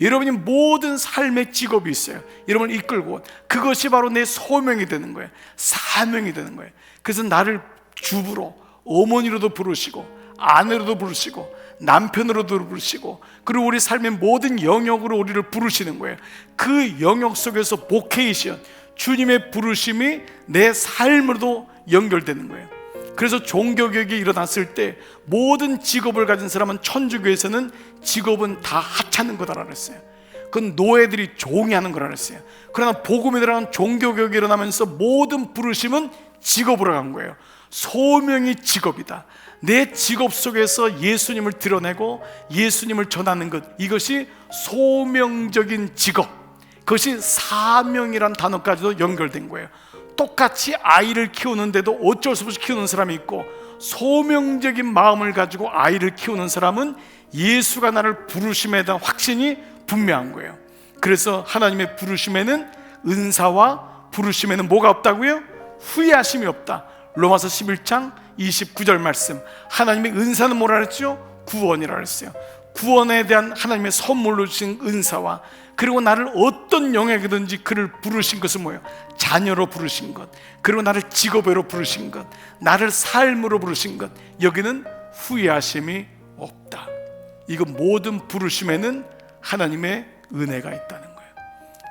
여러분이 모든 삶의 직업이 있어요. 여러분을 이끌고 온. 그것이 바로 내 소명이 되는 거예요. 사명이 되는 거예요. 그래서 나를 주부로 어머니로도 부르시고 아내로도 부르시고 남편으로도 부르시고 그리고 우리 삶의 모든 영역으로 우리를 부르시는 거예요. 그 영역 속에서 보케이션 주님의 부르심이 내 삶으로도 연결되는 거예요. 그래서 종교개혁이 일어났을 때 모든 직업을 가진 사람은 천주교에서는 직업은 다 하찮은 거다라 그랬어요. 그건 노예들이 종이 하는 거라 그랬어요. 그러나 복음에 들어간 종교개혁이 일어나면서 모든 부르심은 직업으로 간 거예요. 소명이 직업이다. 내 직업 속에서 예수님을 드러내고 예수님을 전하는 것 이것이 소명적인 직업. 그것이 사명이란 단어까지도 연결된 거예요. 똑같이 아이를 키우는데도 어쩔 수 없이 키우는 사람이 있고 소명적인 마음을 가지고 아이를 키우는 사람은 예수가 나를 부르심에 대한 확신이 분명한 거예요. 그래서 하나님의 부르심에는 은사와 부르심에는 뭐가 없다고요? 후회하심이 없다. 로마서 11장 29절 말씀. 하나님의 은사는 뭐라 그랬죠? 구원이라 그랬어요. 구원에 대한 하나님의 선물로 주신 은사와 그리고 나를 어떤 영역이든지 그를 부르신 것은 뭐예요? 자녀로 부르신 것. 그리고 나를 직업으로 부르신 것. 나를 삶으로 부르신 것. 여기는 후회하심이 없다. 이거 모든 부르심에는 하나님의 은혜가 있다는 거예요.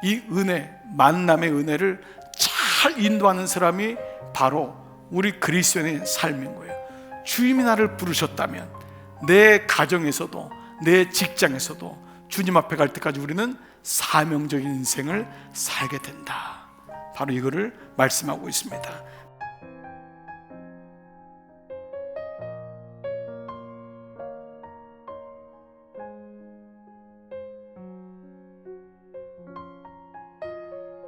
이 은혜, 만남의 은혜를 잘 인도하는 사람이 바로 우리 그리스도인의 삶인 거예요. 주님이 나를 부르셨다면 내 가정에서도 내 직장에서도 주님 앞에 갈 때까지 우리는 사명적인 인생을 살게 된다. 바로 이거를 말씀하고 있습니다.